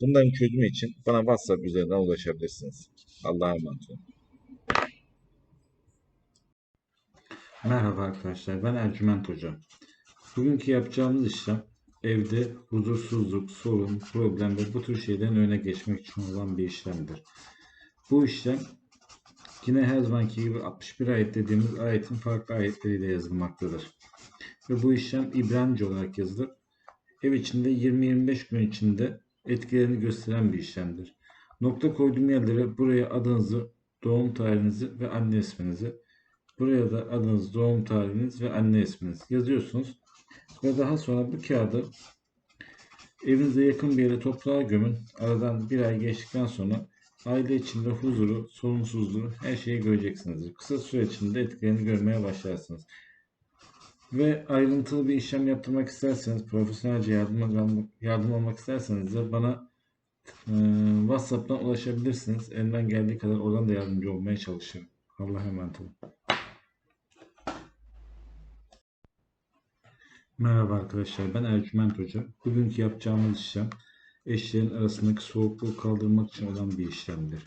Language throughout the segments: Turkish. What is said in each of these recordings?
Bunların çözümü için bana WhatsApp üzerinden ulaşabilirsiniz. Allah'a emanet olun. Merhaba arkadaşlar, ben Ercüment Hoca. Bugünkü yapacağımız işlem evde huzursuzluk, sorun, problem ve bu tür şeylerin önüne geçmek için olan bir işlemdir. Bu işlem yine her zamanki gibi 61 ayet dediğimiz ayetin farklı ayetleriyle yazılmaktadır. Ve bu işlem İbranice olarak yazılır. Ev içinde 20-25 gün içinde etkilerini gösteren bir işlemdir. Nokta koyduğum yerlere buraya adınızı, doğum tarihinizi ve anne isminizi, Buraya da adınız, doğum tarihiniz ve anne isminiz yazıyorsunuz. Ve daha sonra bu kağıdı evinize yakın bir yere toprağa gömün. Aradan bir ay geçtikten sonra aile içinde huzuru, sorunsuzluğu her şeyi göreceksiniz. Kısa süre içinde etkilerini görmeye başlarsınız. Ve ayrıntılı bir işlem yaptırmak isterseniz, profesyonelce yardım, yardım almak isterseniz de bana e, WhatsApp'tan ulaşabilirsiniz. Elimden geldiği kadar oradan da yardımcı olmaya çalışırım. Allah'a emanet olun. Merhaba arkadaşlar, ben Ercüment Hoca. Bugünkü yapacağımız işlem eşlerin arasındaki soğukluğu kaldırmak için olan bir işlemdir.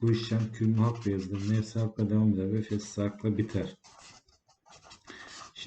Bu işlem külmü hakla yazılır, nefsi hakla devam eder ve fesli hakla biter.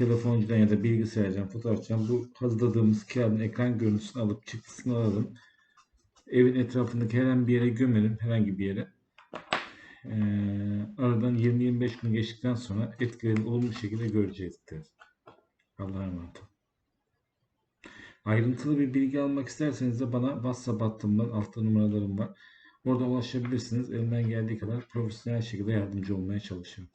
telefoncudan ya da bilgisayardan, fotoğrafçıdan bu hazırladığımız kağıdın ekran görüntüsünü alıp çıktısını alalım. Evin etrafındaki herhangi bir yere gömelim, herhangi bir yere. Ee, aradan 20-25 gün geçtikten sonra etkilerini olumlu şekilde görecektir. Allah'a emanet olun. Ayrıntılı bir bilgi almak isterseniz de bana WhatsApp hattımdan altta numaralarım var. Orada ulaşabilirsiniz. Elimden geldiği kadar profesyonel şekilde yardımcı olmaya çalışıyorum.